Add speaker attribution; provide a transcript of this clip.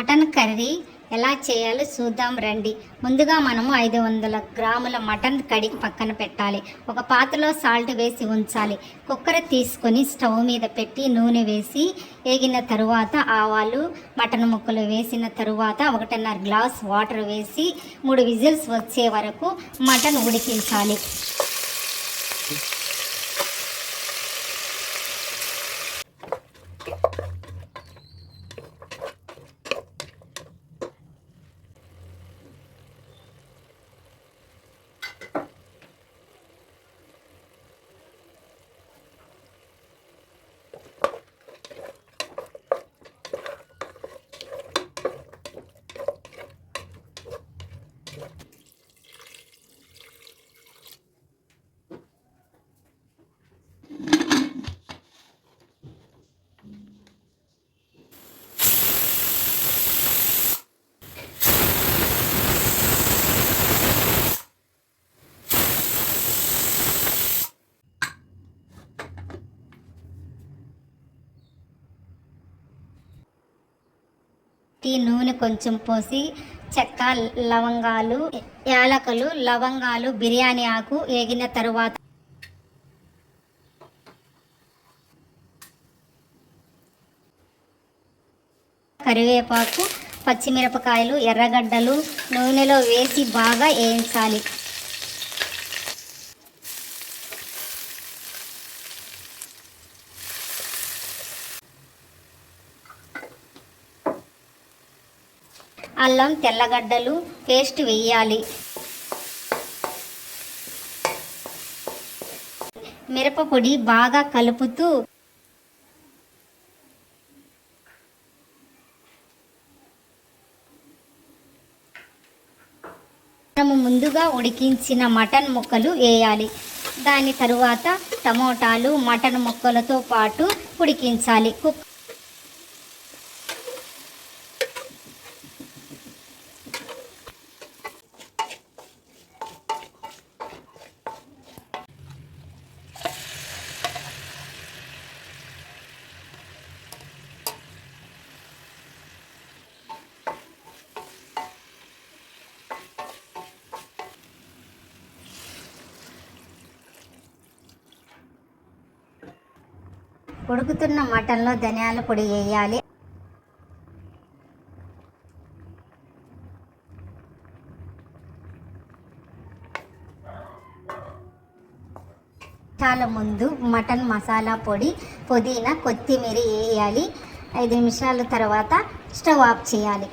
Speaker 1: Mutton curry ఎలా చేయాలో చూద్దాం రండి. ముందుగా మనము ఐదు వందల గ్రాముల మటన్ కడిగి పక్కన పెట్టాలి. ఒక పాత్రలో సాల్ట్ వేసి ఉంచాలి. కుక్కర్ తీసుకొని స్టవ్ మీద పెట్టి నూనె వేసి వేగిన తరువాత ఆవాలు మటన్ ముక్కలు వేసిన తరువాత ఒకటిన్నర గ్లాస్ వాటర్ వేసి మూడు విజిల్స్ వచ్చే వరకు మటన్ ఉడికించాలి. టీ నూనె కొంచెం పోసి చెక్క లవంగాలు యాలకులు లవంగాలు బిర్యానీ ఆకు వేగిన తరువాత కరివేపాకు పచ్చిమిరపకాయలు ఎర్రగడ్డలు నూనెలో వేసి బాగా వేయించాలి. అల్లం తెల్లగడ్డలు పేస్ట్ వేయాలి. మిరపపొడి బాగా కలుపుతూ మనము ముందుగా ఉడికించిన మటన్ ముక్కలు వేయాలి. దాని తరువాత టమోటాలు మటన్ ముక్కలతో పాటు ఉడికించాలి. కుక్ ఉడుకుతున్న మటన్లో ధనియాల పొడి వేయాలి. చాలా ముందు మటన్ మసాలా పొడి పుదీనా కొత్తిమీర వేయాలి. ఐదు నిమిషాల తర్వాత స్టవ్ ఆఫ్ చేయాలి.